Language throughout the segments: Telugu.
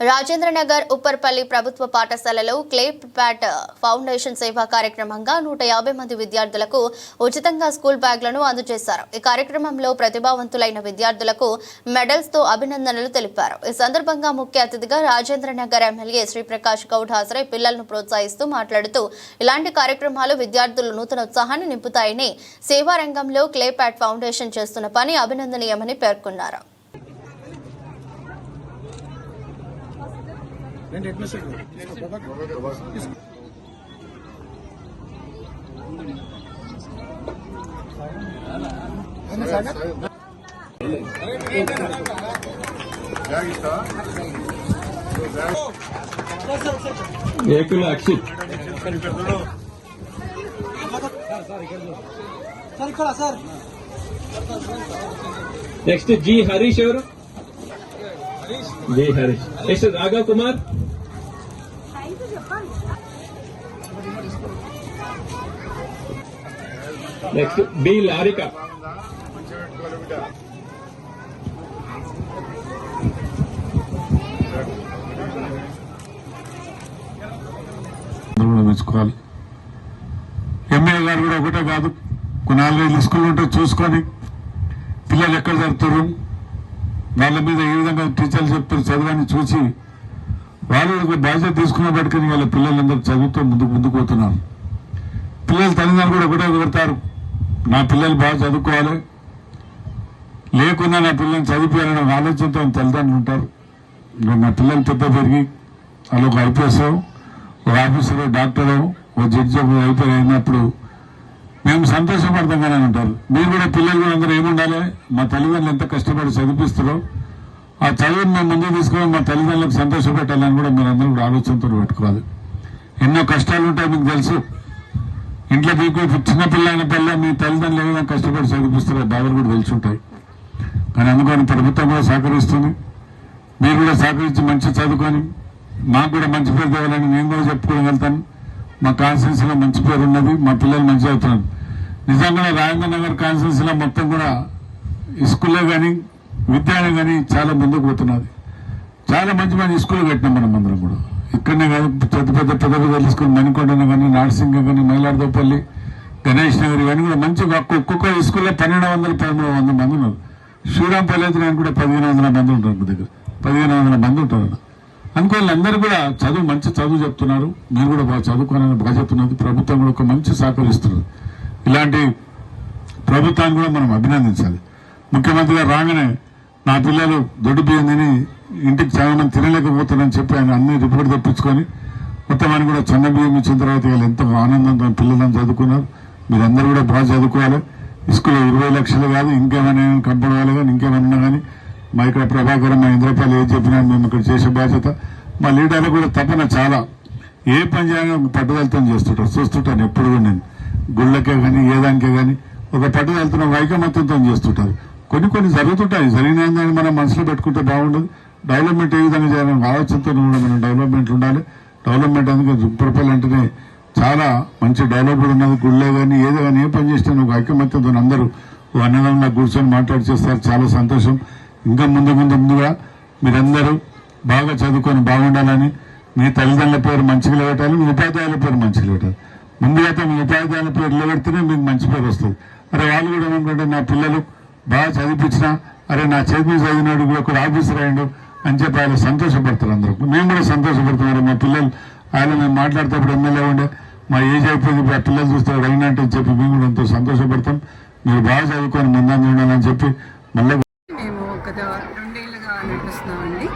రాజేంద్రనగర్ ఉప్పర్పల్లి ప్రభుత్వ పాఠశాలలో క్లే ప్యాట్ ఫౌండేషన్ సేవా కార్యక్రమంగా నూట యాభై మంది విద్యార్థులకు ఉచితంగా స్కూల్ బ్యాగ్లను అందజేశారు. ఈ కార్యక్రమంలో ప్రతిభావంతులైన విద్యార్థులకు మెడల్స్తో అభినందనలు తెలిపారు. ఈ సందర్భంగా ముఖ్య అతిథిగా రాజేంద్రనగర్ ఎమ్మెల్యే శ్రీప్రకాష్ గౌడ్ హాజరై పిల్లలను ప్రోత్సహిస్తూ మాట్లాడుతూ ఇలాంటి కార్యక్రమాలు విద్యార్థులు నూతన ఉత్సాహాన్ని నింపుతాయని సేవా రంగంలో క్లే ప్యాట్ ఫౌండేషన్ చేస్తున్న పని అభినందనీయమని పేర్కొన్నారు. రెండు హెడ్ మిస్టర్ ఏకుల అక్షిత్ సార్ ఇక్కడ సార్ నెక్స్ట్ జి హరీష్ ఎవరు G Harish next Raghav Kumar next B Larika మెచ్చుకోవాలి ఎంఏ గారు కూడా ఒకటే కాదు. కొన్ని నాలుగైదు స్కూల్ ఉంటే చూసుకొని పిల్లలు ఎక్కడ జరుగుతారు వాళ్ళ మీద ఏ విధంగా టీచర్లు చెప్తారు? చదవని చూసి వాళ్ళు బాధ్యత తీసుకున్న పట్టుకుని వాళ్ళ పిల్లలందరూ చదువుతూ ముందుకు ముందుకు పోతున్నారు. పిల్లల తల్లిదండ్రులు కూడా ఒకటే కొడతారు నా పిల్లలు బాగా చదువుకోవాలి. లేకున్నా నా పిల్లల్ని చదివిపోయాలనే ఆలోచనతో తల్లిదండ్రులు ఉంటారు. నా పిల్లలు పెద్ద పెరిగి వాళ్ళు ఒక ఐపీఎస్ ఒక ఆఫీసర్ డాక్టర్ ఒక జడ్జి అయిపోయి అయినప్పుడు మేము సంతోషపడతాం కానీ అని అంటారు. మీరు కూడా పిల్లలు కూడా అందరూ ఏముండాలి? మా తల్లిదండ్రులు ఎంత కష్టపడి చదివిస్తారో ఆ చదువును మేము ముందుకు తీసుకుని మా తల్లిదండ్రులకు సంతోషపెట్టాలని కూడా మీరు అందరూ కూడా ఆలోచనతో పెట్టుకోవాలి. ఎన్నో కష్టాలు ఉంటాయి మీకు తెలుసు. ఇంట్లో మీకు చిన్న పిల్ల అయిన పిల్ల మీ తల్లిదండ్రులు ఏమైనా కష్టపడి చదివిపిస్తారో బాధలు కూడా తెలిసి ఉంటాయి. కానీ అందుకని ప్రభుత్వం కూడా సహకరిస్తుంది. మీరు కూడా సహకరించి మంచి చదువుకొని మాకు కూడా మంచి పేరు తేవాలని నేను కూడా చెప్పుకోవడం వెళ్తాను. మా కాన్స్టిట్యూన్సీలో మంచి పేరు ఉన్నది మా పిల్లలు మంచి చదువుతున్నారు. నిజంగా రాజేంద్ర నగర్ కాన్స్టిట్యూన్సీలో మొత్తం కూడా స్కూల్లో కానీ విద్యాలయం కానీ చాలా ముందుకు పోతున్నది. చాలా మంచి మంచి స్కూల్ కట్టినాం మనం అందరం కూడా. ఇక్కడనే కానీ పెద్ద పెద్ద పెద్ద పెద్ద స్కూల్ మణికొండన కానీ నార్సింగ్ కానీ మైలార్దోపల్లి గణేష్ నగర్ ఇవన్నీ కూడా మంచిగా ఒక్కొక్క స్కూల్లో పన్నెండు వందల పదమూడు వందల మంది ఉన్నారు. శ్రీరాంపల్లి అయితే నేను కూడా పదిహేను వందల మంది ఉంటారు మా దగ్గర. పదిహేను వందల మంది ఉంటారు అనుకోవాలి అందరూ కూడా చదువు మంచి చదువు చెప్తున్నారు. మీరు కూడా బాగా చదువుకోవాలని బాగా చెప్తున్నది ప్రభుత్వం కూడా ఒక మంచి సహకరిస్తున్నారు. ఇలాంటి ప్రభుత్వాన్ని కూడా మనం అభినందించాలి. ముఖ్యమంత్రి గారు రాగానే నా పిల్లలు దొడ్డు బియ్యం తిని ఇంటికి చాలా మంది తినలేకపోతారని చెప్పి ఆయన అన్ని రిపోర్ట్ తెప్పించుకొని మొత్తం అని కూడా చిన్న బియ్యం ఇచ్చిన తర్వాత వీళ్ళు ఎంతో ఆనందంతో పిల్లలను చదువుకున్నారు. మీరందరూ కూడా బాగా చదువుకోవాలి. స్కూల్లో ఇరవై లక్షలు కాదు ఇంకేమైనా కంపడవాలి కానీ ఇంకేమన్నా కానీ మా ఇక్కడ ప్రభాకరం మా ఇంద్రపాలు ఏం చెప్పినా మేము ఇక్కడ చేసే బాధ్యత. మా లీడర్లు కూడా తపన చాలా. ఏ పని చేయాలో పట్టుదలతో చేస్తుంటారు. చూస్తుంటాను ఎప్పుడు నేను. గుళ్ళకే కానీ ఏ దానికే కానీ ఒక పట్టుదలతో వైకమత్యంతో చేస్తుంటారు. కొన్ని కొన్ని జరుగుతుంటాయి. జరిగిన మనం మనసులో పెట్టుకుంటే బాగుండదు. డెవలప్మెంట్ ఏ విధంగా చేయాలని ఆలోచనతో కూడా మనం డెవలప్మెంట్ ఉండాలి. డెవలప్మెంట్ అందుకే జుప్పరపల్లి అంటేనే చాలా మంచి డెవలప్డ్ ఉన్నది. గుళ్ళే కానీ ఏదో కానీ ఏ పని చేసినా ఒక ఐకమత్యంతో అందరూ ఓ అన్నదంగా కూర్చొని మాట్లాడి చేస్తారు. చాలా సంతోషం. ఇంకా ముందు ముందు ముందుగా మీరందరూ బాగా చదువుకొని బాగుండాలని మీ తల్లిదండ్రుల పేరు మంచిగా నిలబెట్టాలి. మీ ఉపాధ్యాయుల పేరు మంచిగా నిలబెట్టాలి. ముందుగా అయితే మీ ఉపాధ్యాయుల పేరు నిలబెడితేనే మీకు మంచి పేరు వస్తుంది. అరే వాళ్ళు కూడా ఏమనుకుంటే నా పిల్లలు బాగా చదివించిన అరే నా చేతి చదివినాడు కూడా ఒక ఆఫీసర్ అయ్యాడు అని చెప్పి ఆయన సంతోషపడతారు అందరూ. మేము కూడా సంతోషపడుతున్నారు మా పిల్లలు ఆయన మేము మాట్లాడేటప్పుడు ఎమ్మెల్యే ఉండే మా ఏజ్ అయిపోయింది ఇప్పుడు ఆ పిల్లలు చూస్తే అయినట్టు అని చెప్పి మేము కూడా ఎంతో సంతోషపడతాం. మీరు బాగా చదువుకొని ముందంగా ఉండాలని చెప్పి మళ్ళీ మేము గత రెండేళ్ళుగా నడిపిస్తున్నామండి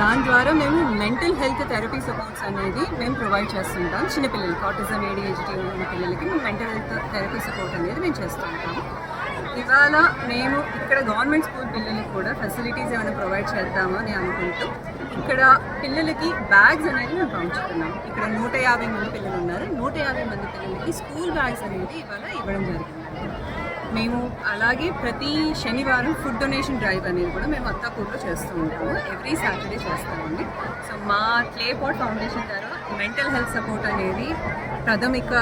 దాని ద్వారా మేము మెంటల్ హెల్త్ థెరపీ సపోర్ట్స్ అనేది మేము ప్రొవైడ్ చేస్తుంటాం. చిన్నపిల్లలకి ఆటిజం ఏడిహెచ్డి ఉన్న పిల్లలకి మేము మెంటల్ హెల్త్ థెరపీ సపోర్ట్ అనేది మేము చేస్తూ ఉంటాము ఇవాళ మేము ఇక్కడ గవర్నమెంట్ స్కూల్ పిల్లలకి కూడా ఫెసిలిటీస్ ఏమైనా ప్రొవైడ్ చేద్దాము అని అనుకుంటూ ఇక్కడ పిల్లలకి బ్యాగ్స్ అనేది మేము పంచుతున్నాం ఇక్కడ నూట యాభై మంది పిల్లలు ఉన్నారు. నూట యాభై మంది పిల్లలకి స్కూల్ బ్యాగ్స్ అనేది ఇవాళ ఇవ్వడం జరిగింది. మేము అలాగే ప్రతి శనివారం ఫుడ్ డొనేషన్ డ్రైవ్ అనేది కూడా మేము అత్తాపూర్లో చేస్తూ ఉంటాము. ఎవ్రీ సాటర్డే చేస్తామండి సో మా క్లేపాట్ ఫౌండేషన్ ద్వారా మెంటల్ హెల్త్ సపోర్ట్ అనేది ప్రాథమిక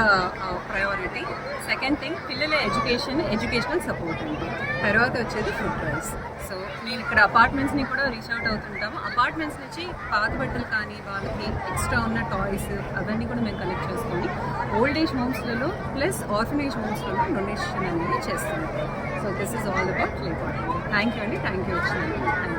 ప్రయారిటీ సెకండ్ థింగ్ పిల్లల ఎడ్యుకేషన్ ఎడ్యుకేషనల్ సపోర్ట్ ఉంది తర్వాత వచ్చేది ఫుడ్ ప్రైస్ సో నేను ఇక్కడ అపార్ట్మెంట్స్ని కూడా రీచ్ అవుట్ అవుతుంటాము. అపార్ట్మెంట్స్ నుంచి పాత బట్టలు కానీ వాళ్ళకి ఎక్స్ట్రా ఉన్న టాయ్స్ అవన్నీ కూడా మేము కలెక్ట్ చేసుకొని ఓల్డ్ ఏజ్ హోమ్స్లలో ప్లస్ ఆర్ఫనేజ్ హోమ్స్లలో డొనేషన్ అనేది చేస్తున్నాం so this is all about play thank you అండి. థ్యాంక్ యూ వచ్చినందుకు థ్యాంక్ యూ